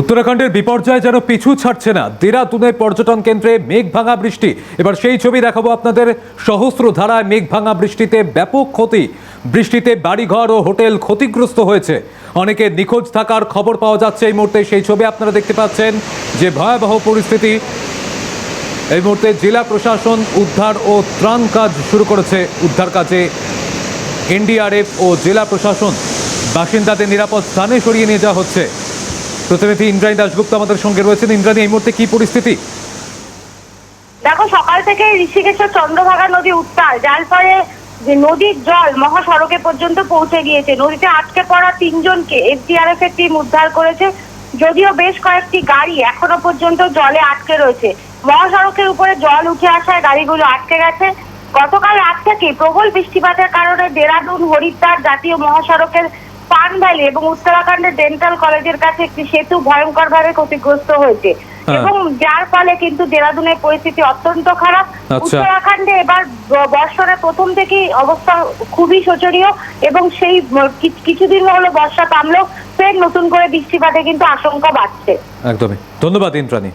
উত্তরাখণ্ডের বিপর্যয় যেন পিছু ছাড়ছে না। দেরাদুনের পর্যটন কেন্দ্রে মেঘ ভাঙা বৃষ্টি। এবার সেই ছবি দেখাবো আপনাদের। সহস্র ধারায় মেঘ ভাঙা বৃষ্টিতে ব্যাপক ক্ষতি। বৃষ্টিতে বাড়িঘর ও হোটেল ক্ষতিগ্রস্ত হয়েছে। অনেকে নিখোঁজ থাকার খবর পাওয়া যাচ্ছে এই মুহূর্তে। সেই ছবি আপনারা দেখতে পাচ্ছেন যে ভয়াবহ পরিস্থিতি। এই মুহূর্তে জেলা প্রশাসন উদ্ধার ও ত্রাণ কাজ শুরু করেছে। উদ্ধার কাজে এনডিআরএফ ও জেলা প্রশাসন। বাসিন্দাদের নিরাপদ স্থানে সরিয়ে নিয়ে যাওয়া হচ্ছে। প্রতিনিধি ইন্দ্রাণী দাশগুপ্ত আমাদের সঙ্গে রয়েছেন। ইন্দ্রাণী, এই মুহূর্তে কি পরিস্থিতি? দেখো, সকাল থেকে ঋষিকেশ্বর চন্দ্রভাগা নদী উত্তাল। যার ফলে যে নদীর জল মহাসড়কে পর্যন্ত পৌঁছে গিয়েছে। নদীতে আটকে পড়া তিনজনকে এসডিআরএফ এর টিম উদ্ধার করেছে। যদিও বেশ কয়েকটি গাড়ি এখনও পর্যন্ত জলে আটকে রয়েছে। মহাসড়কের উপরে জল উঠে আসায় গাড়িগুলো আটকে গেছে। গতকাল রাত থেকে প্রবল বৃষ্টিপাতের কারণে দেরাদুন, হরিদ্বার জাতীয় মহাসড়কের পান ভ্যালি এবং উত্তরাখণ্ডের ডেন্টাল কলেজের কাছে একটি সেতু ভয়ঙ্করভাবে ক্ষতিগ্রস্ত হয়েছে। হ্যাঁ। এবং যার ফলে কিন্তু দেরাদুনের পরিস্থিতি অত্যন্ত খারাপ। আচ্ছা। উত্তরাখণ্ডে এবার ব- বর্ষণের প্রথম থেকেই অবস্থা খুবই শোচনীয় এবং সেই কিছুদিন হলো বর্ষা থামলেও ফের নতুন করে বৃষ্টিপাতে কিন্তু আশঙ্কা বাড়ছে। একদমই। ধন্যবাদ ইন্দ্রাণী।